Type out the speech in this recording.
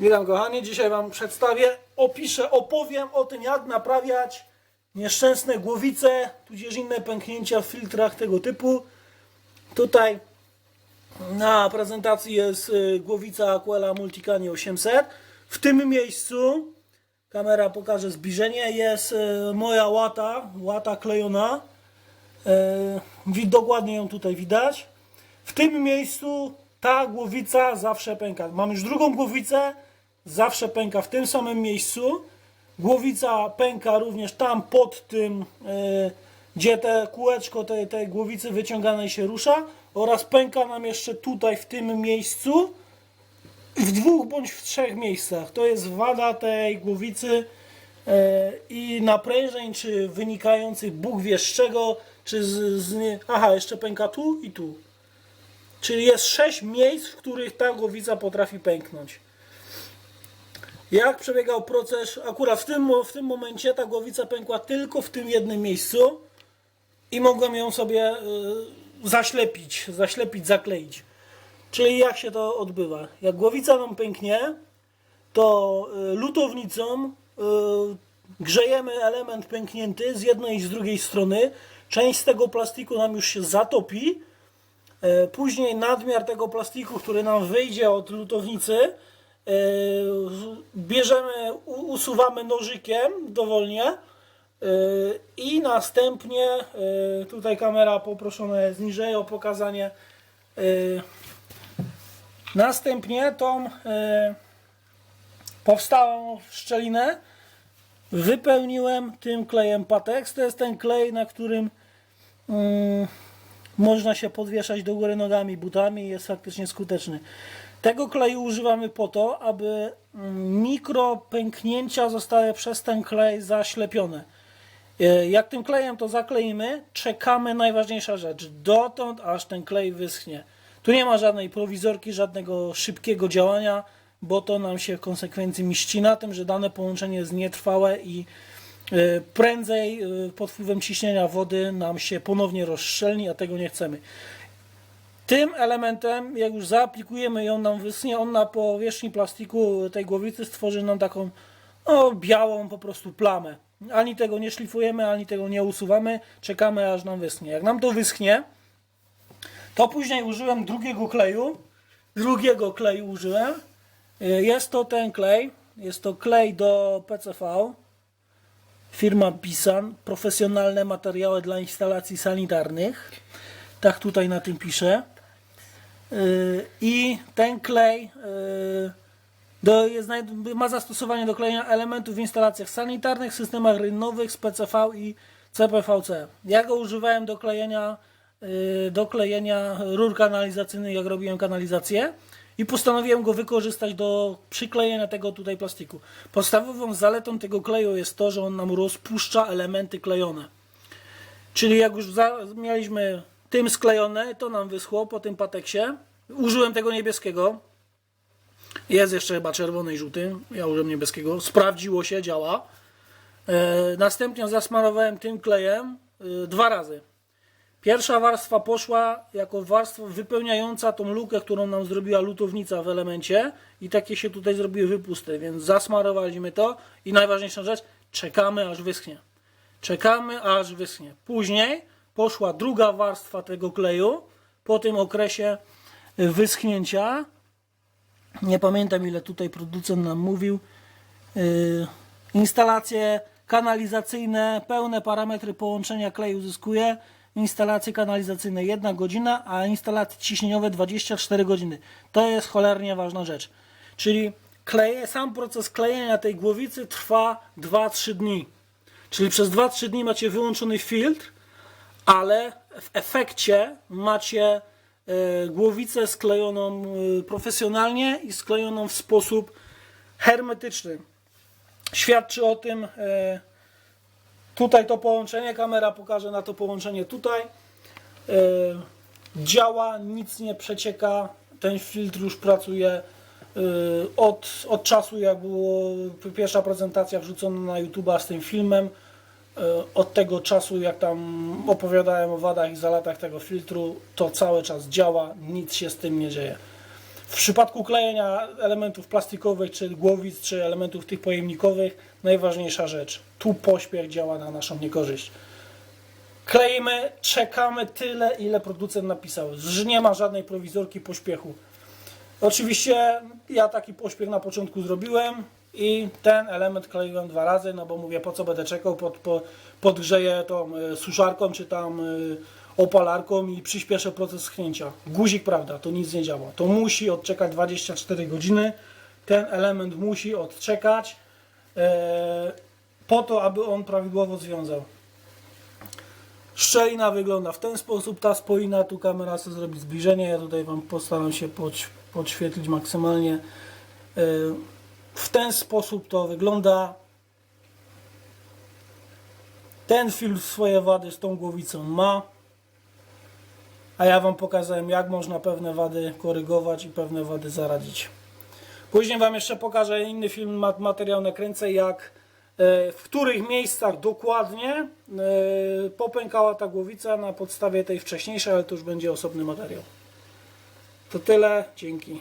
Witam kochani, dzisiaj Wam przedstawię, opiszę, opowiem o tym jak naprawiać nieszczęsne głowice, tudzież inne pęknięcia w filtrach tego typu. Tutaj na prezentacji jest y, głowica Aquela Multicani 800. W tym miejscu, kamera pokaże zbliżenie, jest y, moja łata, łata klejona. Wi- Dokładnie ją tutaj widać. W tym miejscu ta głowica zawsze pęka. Mam już drugą głowicę, zawsze pęka w tym samym miejscu. Głowica pęka również tam pod tym, e, gdzie te kółeczko tej, tej głowicy wyciąganej się rusza oraz pęka nam jeszcze tutaj w tym miejscu w dwóch bądź w trzech miejscach. To jest wada tej głowicy e, i naprężeń, czy wynikających Bóg wie z czego, czy z, z. Aha, jeszcze pęka tu i tu. Czyli jest sześć miejsc, w których ta głowica potrafi pęknąć. Jak przebiegał proces? Akurat w tym, w tym momencie ta głowica pękła tylko w tym jednym miejscu i mogłem ją sobie y, zaślepić, zaślepić, zakleić. Czyli jak się to odbywa? Jak głowica nam pęknie, to y, lutownicą y, grzejemy element pęknięty z jednej i z drugiej strony. Część z tego plastiku nam już się zatopi. E, Później nadmiar tego plastiku, który nam wyjdzie od lutownicy, bierzemy, u- usuwamy nożykiem dowolnie e, i następnie, e, tutaj kamera poproszona jest niżej o pokazanie, e, następnie tą e, powstałą szczelinę wypełniłem tym klejem Patex. To jest ten klej, na którym mm, można się podwieszać do góry nogami, butami i jest faktycznie skuteczny. Tego kleju używamy po to, aby mm, mikropęknięcia zostały przez ten klej zaślepione. E, Jak tym klejem to zakleimy, czekamy, najważniejsza rzecz, dotąd aż ten klej wyschnie. Tu nie ma żadnej prowizorki, żadnego szybkiego działania, bo to nam się w konsekwencji mści na tym, że dane połączenie jest nietrwałe i prędzej e, pod wpływem ciśnienia wody nam się ponownie rozszczelni, a tego nie chcemy. Tym elementem, jak już zaaplikujemy on nam wyschnie, on na powierzchni plastiku tej głowicy stworzy nam taką no, białą po prostu plamę. Ani tego nie szlifujemy, ani tego nie usuwamy, czekamy aż nam wyschnie. Jak nam to wyschnie, to później użyłem drugiego kleju. Drugiego kleju użyłem. Y, Jest to ten klej. Jest to klej do PCV. Firma Pisan. Profesjonalne materiały dla instalacji sanitarnych. Tak tutaj na tym pisze. Y, I ten klej y, do, jest, ma zastosowanie do klejenia elementów w instalacjach sanitarnych, systemach rynnowych z PCV i CPVC. Ja go używałem do klejenia, y, do klejenia rur kanalizacyjnych, jak robiłem kanalizację i postanowiłem go wykorzystać do przyklejenia tego tutaj plastiku. Podstawową zaletą tego kleju jest to, że on nam rozpuszcza elementy klejone. Czyli jak już mieliśmy tym sklejone, to nam wyschło po tym pateksie. Użyłem tego niebieskiego. Jest jeszcze chyba czerwony i żółty. Ja użyłem niebieskiego. Sprawdziło się, działa. E, następnie zasmarowałem tym klejem e, dwa razy. Pierwsza warstwa poszła jako warstwa wypełniająca tą lukę, którą nam zrobiła lutownica w elemencie i takie się tutaj zrobiły wypusty, więc zasmarowaliśmy to i najważniejsza rzecz, czekamy aż wyschnie. Czekamy aż wyschnie. Później poszła druga warstwa tego kleju po tym okresie wyschnięcia. Nie pamiętam ile tutaj producent nam mówił. Yy, instalacje kanalizacyjne, pełne parametry połączenia kleju uzyskuje. Instalacje kanalizacyjne 1 godzina, a instalacje ciśnieniowe 24 godziny. To jest cholernie ważna rzecz. Czyli kleje, sam proces klejenia tej głowicy trwa 2-3 dni. Czyli przez 2-3 dni macie wyłączony filtr, ale w efekcie macie e, głowicę sklejoną e, profesjonalnie i sklejoną w sposób hermetyczny. Świadczy o tym e, tutaj to połączenie, kamera pokaże na to połączenie tutaj. E, działa, nic nie przecieka, ten filtr już pracuje e, od, od czasu jak było pierwsza prezentacja wrzucona na YouTube'a z tym filmem. E, Od tego czasu, jak tam opowiadałem o wadach i zaletach tego filtru, to cały czas działa, nic się z tym nie dzieje. W przypadku klejenia elementów plastikowych, czy głowic, czy elementów tych pojemnikowych, najważniejsza rzecz. Tu pośpiech działa na naszą niekorzyść. Kleimy, czekamy tyle, ile producent napisał. Nie ma żadnej prowizorki pośpiechu. Oczywiście ja taki pośpiech na początku zrobiłem i ten element kleiłem dwa razy, no bo mówię, po co będę czekał, pod, po, podgrzeję tą e, suszarką czy tam e, opalarką i przyspieszę proces schnięcia. Guzik, prawda, to nic nie działa. To musi odczekać 24 godziny. Ten element musi odczekać e, po to, aby on prawidłowo związał. Szczelina wygląda w ten sposób, ta spoina, tu kamera chce zrobić zbliżenie, ja tutaj Wam postaram się podś- podświetlić maksymalnie. E, W ten sposób to wygląda. Ten film swoje wady z tą głowicą ma, a ja Wam pokazałem jak można pewne wady korygować i pewne wady zaradzić. Później Wam jeszcze pokażę inny film, ma- materiał nakręcę, jak e, w których miejscach dokładnie e, popękała ta głowica na podstawie tej wcześniejszej, ale to już będzie osobny materiał. To tyle, dzięki.